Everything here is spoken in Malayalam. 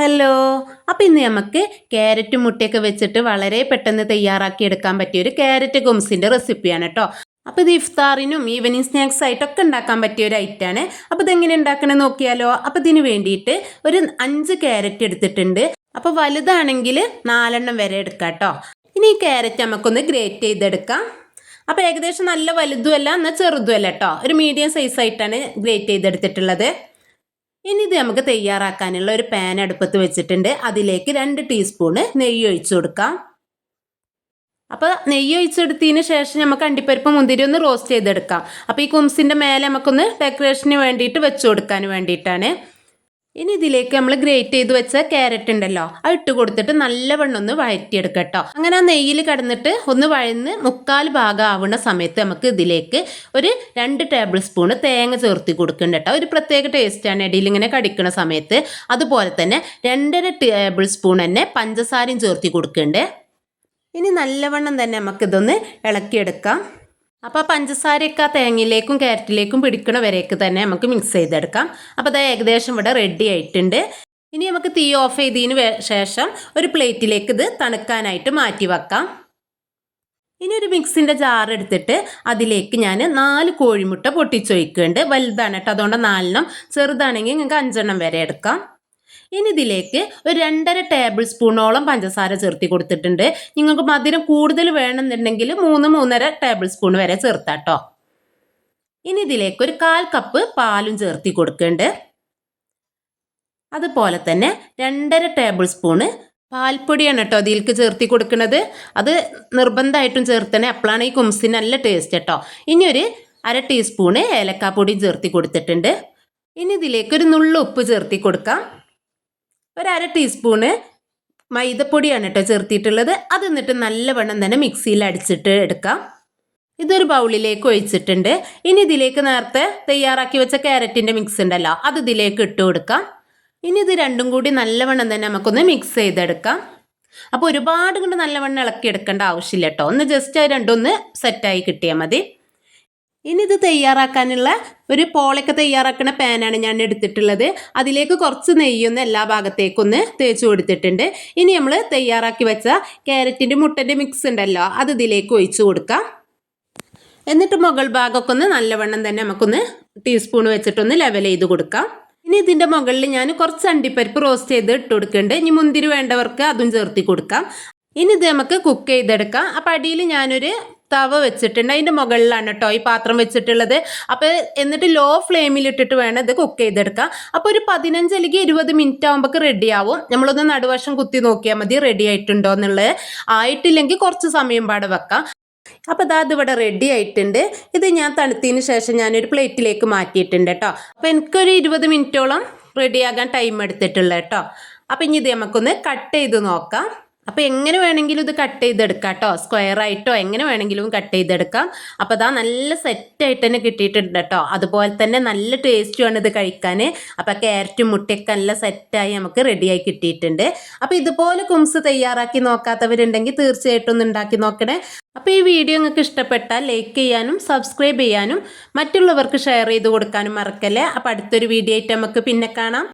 ഹലോ അപ്പം ഇന്ന് നമുക്ക് ക്യാരറ്റ് മുട്ടയൊക്കെ വെച്ചിട്ട് വളരെ പെട്ടെന്ന് തയ്യാറാക്കി എടുക്കാൻ പറ്റിയ ഒരു ക്യാരറ്റ് ഗുംസിന്റെ റെസിപ്പിയാണ് കേട്ടോ. അപ്പോൾ ഇത് ഇഫ്താറിനും ഈവനിങ് സ്നാക്സ് ആയിട്ടൊക്കെ ഉണ്ടാക്കാൻ പറ്റിയ ഒരു ഐറ്റാണ് അപ്പോൾ ഇതെങ്ങനെ ഉണ്ടാക്കണമെന്ന് നോക്കിയാലോ? അപ്പോൾ ഇതിന് വേണ്ടിയിട്ട് ഒരു അഞ്ച് ക്യാരറ്റ് എടുത്തിട്ടുണ്ട്. അപ്പോൾ വലുതാണെങ്കിൽ നാലെണ്ണം വരെ എടുക്കാം കേട്ടോ. ഇനി ഈ ക്യാരറ്റ് നമുക്കൊന്ന് ഗ്രേറ്റ് ചെയ്തെടുക്കാം. അപ്പോൾ ഏകദേശം നല്ല വലുതുമല്ല എന്നാൽ ചെറുതുമല്ല കേട്ടോ. ഒരു മീഡിയം സൈസ് ആയിട്ടാണ് ഗ്രേറ്റ് ചെയ്തെടുത്തിട്ടുള്ളത്. ഇനി ഇത് നമുക്ക് തയ്യാറാക്കാനുള്ള ഒരു പാൻ അടുപ്പത്ത് വെച്ചിട്ടുണ്ട്. അതിലേക്ക് രണ്ട് ടീസ്പൂണ് നെയ്യ് ഒഴിച്ചു കൊടുക്കാം. അപ്പോൾ നെയ്യ് ഒഴിച്ചെടുത്തതിന് ശേഷം നമുക്ക് അണ്ടിപ്പരിപ്പ് മുന്തിരി ഒന്ന് റോസ്റ്റ് ചെയ്തെടുക്കാം. അപ്പോൾ ഈ കുംസിന്റെ മേലെ നമുക്കൊന്ന് ഡെക്കറേഷന് വേണ്ടിയിട്ട് വെച്ചു കൊടുക്കാൻ വേണ്ടിയിട്ടാണ്. ഇനി ഇതിലേക്ക് നമ്മൾ ഗ്രേറ്റ് ചെയ്ത് വെച്ച ക്യാരറ്റ് ഉണ്ടല്ലോ അത് ഇട്ട് കൊടുത്തിട്ട് നല്ലവണ്ണം ഒന്ന് വഴറ്റിയെടുക്കുക കേട്ടോ അങ്ങനെ ആ നെയ്യിൽ കടന്നിട്ട് ഒന്ന് വഴന്ന് മുക്കാൽ ഭാഗം ആവുന്ന സമയത്ത് നമുക്ക് ഇതിലേക്ക് ഒരു രണ്ട് ടേബിൾ സ്പൂൺ തേങ്ങ ചേർത്തി കൊടുക്കുന്നുണ്ട് കേട്ടോ ഒരു പ്രത്യേക ടേസ്റ്റാണ് ഇടയിൽ ഇങ്ങനെ കടിക്കുന്ന സമയത്ത്. അതുപോലെ തന്നെ രണ്ടര ടേബിൾ സ്പൂൺ തന്നെ പഞ്ചസാരയും ചേർത്തി കൊടുക്കുന്നുണ്ട് ഇനി നല്ലവണ്ണം തന്നെ നമുക്കിതൊന്ന് ഇളക്കിയെടുക്കാം. അപ്പോൾ പഞ്ചസാരയൊക്കെ തേങ്ങയിലേക്കും ക്യാരറ്റിലേക്കും പിടിക്കണ തന്നെ നമുക്ക് മിക്സ് ചെയ്തെടുക്കാം. അപ്പോൾ അത് ഏകദേശം ഇവിടെ റെഡി ആയിട്ടുണ്ട്. ഇനി നമുക്ക് തീ ഓഫ് ചെയ്തതിന് ശേഷം ഒരു പ്ലേറ്റിലേക്ക് ഇത് തണുക്കാനായിട്ട് മാറ്റി വെക്കാം. ഇനി ഒരു മിക്സിന്റെ ജാർ എടുത്തിട്ട് അതിലേക്ക് ഞാൻ നാല് കോഴിമുട്ട പൊട്ടിച്ചൊഴിക്കുന്നുണ്ട്. വലുതാണ് കേട്ടോ അതുകൊണ്ട് നാലെണ്ണം ചെറുതാണെങ്കിൽ നിങ്ങൾക്ക് അഞ്ചെണ്ണം വരെ എടുക്കാം. ഇനി ഇതിലേക്ക് ഒരു രണ്ടര ടേബിൾ സ്പൂണോളം പഞ്ചസാര ചേർത്തി കൊടുത്തിട്ടുണ്ട്. നിങ്ങൾക്ക് മധുരം കൂടുതൽ വേണമെന്നുണ്ടെങ്കിൽ മൂന്ന് മൂന്നര ടേബിൾ സ്പൂൺ വരെ ചേർത്താട്ടോ ഇനി ഇതിലേക്ക് ഒരു കാൽ കപ്പ് പാലും ചേർത്തി കൊടുക്കുന്നുണ്ട് അതുപോലെ തന്നെ രണ്ടര ടേബിൾ സ്പൂണ് പാൽപ്പൊടിയാണ് കേട്ടോ അതിലേക്ക് ചേർത്തി കൊടുക്കുന്നത് അത് നിർബന്ധമായിട്ടും ചേർത്തണേ. അപ്പോഴാണ് ഈ കുംസിന് നല്ല ടേസ്റ്റ് കേട്ടോ ഇനി ഒരു അര ടീസ്പൂണ് ഏലക്കാപ്പൊടിയും ചേർത്തി കൊടുത്തിട്ടുണ്ട്. ഇനി ഇതിലേക്ക് ഒരു നുള്ളു ഉപ്പ് ചേർത്തി കൊടുക്കാം. ഒരു അര ടീസ്പൂണ് മൈദപ്പൊടിയാണ് കേട്ടോ ചേർത്തിട്ടുള്ളത്. അത് എന്നിട്ട് നല്ലവണ്ണം തന്നെ മിക്സിയിൽ അടിച്ചിട്ട് എടുക്കാം. ഇതൊരു ബൗളിലേക്ക് ഒഴിച്ചിട്ടുണ്ട്. ഇനി ഇതിലേക്ക് നേരത്തെ തയ്യാറാക്കി വെച്ച ക്യാരറ്റിന്റെ മിക്സ് ഉണ്ടല്ലോ അത് ഇതിലേക്ക് ഇട്ട് കൊടുക്കാം. ഇനി ഇത് രണ്ടും കൂടി നല്ലവണ്ണം തന്നെ നമുക്കൊന്ന് മിക്സ് ചെയ്തെടുക്കാം. അപ്പോൾ ഒരുപാട് കൊണ്ട് നല്ലവണ്ണം ഇളക്കി എടുക്കേണ്ട ആവശ്യമില്ല കേട്ടോ ഒന്ന് ജസ്റ്റ് രണ്ടൊന്ന് സെറ്റായി കിട്ടിയാൽ മതി. ഇനി ഇത് തയ്യാറാക്കാനുള്ള ഒരു പോളൊക്കെ തയ്യാറാക്കുന്ന പാനാണ് ഞാൻ എടുത്തിട്ടുള്ളത്. അതിലേക്ക് കുറച്ച് നെയ്യൊന്ന് എല്ലാ ഭാഗത്തേക്കൊന്ന് തേച്ച് കൊടുത്തിട്ടുണ്ട്. ഇനി നമ്മൾ തയ്യാറാക്കി വെച്ച ക്യാരറ്റിന്റെ മുട്ടന്റെ മിക്സ് ഉണ്ടല്ലോ അത് ഇതിലേക്ക് ഒഴിച്ച് കൊടുക്കാം. എന്നിട്ട് മുകൾ ഭാഗമൊക്കെ ഒന്ന് നല്ലവണ്ണം തന്നെ നമുക്കൊന്ന് ടീസ്പൂൺ വെച്ചിട്ടൊന്ന് ലെവൽ ചെയ്ത് കൊടുക്കാം. ഇനി ഇതിന്റെ മുകളിൽ ഞാൻ കുറച്ച് അണ്ടിപ്പരിപ്പ് റോസ്റ്റ് ചെയ്ത് ഇട്ട് കൊടുക്കുന്നുണ്ട്. ഇനി മുന്തിരി വേണ്ടവർക്ക് അതും ചേർത്തി കൊടുക്കാം. ഇനി ഇത് നമുക്ക് കുക്ക് ചെയ്തെടുക്കാം. അപ്പം അടിയിൽ ഞാനൊരു തവ വെച്ചിട്ടുണ്ട്. അതിന്റെ മുകളിലാണ് കേട്ടോ ഈ പാത്രം വെച്ചിട്ടുള്ളത്. അപ്പോൾ എന്നിട്ട് ലോ ഫ്ലെയിമിൽ ഇട്ടിട്ട് വേണം ഇത് കുക്ക് ചെയ്തെടുക്കാം അപ്പോൾ ഒരു പതിനഞ്ച് അല്ലെങ്കിൽ ഇരുപത് മിനിറ്റ് ആകുമ്പോൾ റെഡി ആവും. നമ്മളൊന്ന് നടുവശം കുത്തി നോക്കിയാൽ മതി റെഡി ആയിട്ടുണ്ടോ എന്നുള്ളത്. ആയിട്ടില്ലെങ്കിൽ കുറച്ച് സമയം പാടെ വെക്കാം. അപ്പോൾ ഇതാ ഇതിവിടെ റെഡി ആയിട്ടുണ്ട്. ഇത് ഞാൻ തണുത്തതിന് ശേഷം ഞാനൊരു പ്ലേറ്റിലേക്ക് മാറ്റിയിട്ടുണ്ട് കേട്ടോ അപ്പോൾ എനിക്കൊരു ഇരുപത് മിനിറ്റോളം റെഡിയാകാൻ ടൈം എടുത്തിട്ടുള്ളത് കേട്ടോ അപ്പം ഇനി ഇത് നമുക്കൊന്ന് കട്ട് ചെയ്ത് നോക്കാം. അപ്പോൾ എങ്ങനെ വേണമെങ്കിലും ഇത് കട്ട് ചെയ്തെടുക്കാം കേട്ടോ സ്ക്വയർ ആയിട്ടോ എങ്ങനെ വേണമെങ്കിലും കട്ട് ചെയ്തെടുക്കാം. അപ്പോൾ അതാ നല്ല സെറ്റായിട്ട് തന്നെ കിട്ടിയിട്ടുണ്ട് കേട്ടോ അതുപോലെ തന്നെ നല്ല ടേസ്റ്റുമാണ് ഇത് കഴിക്കാൻ അപ്പോൾ ക്യാരറ്റും മുട്ടയൊക്കെ നല്ല സെറ്റായി നമുക്ക് റെഡിയായി കിട്ടിയിട്ടുണ്ട്. അപ്പോൾ ഇതുപോലെ കുംസ് തയ്യാറാക്കി നോക്കാത്തവരുണ്ടെങ്കിൽ തീർച്ചയായിട്ടും ഒന്ന് ഉണ്ടാക്കി നോക്കണേ. അപ്പോൾ ഈ വീഡിയോ നിങ്ങൾക്ക് ഇഷ്ടപ്പെട്ടാൽ ലൈക്ക് ചെയ്യാനും സബ്സ്ക്രൈബ് ചെയ്യാനും മറ്റുള്ളവർക്ക് ഷെയർ ചെയ്ത് കൊടുക്കാനും മറക്കല്ലേ. അപ്പോൾ അടുത്തൊരു വീഡിയോ ആയിട്ട് നമുക്ക് പിന്നെ കാണാം.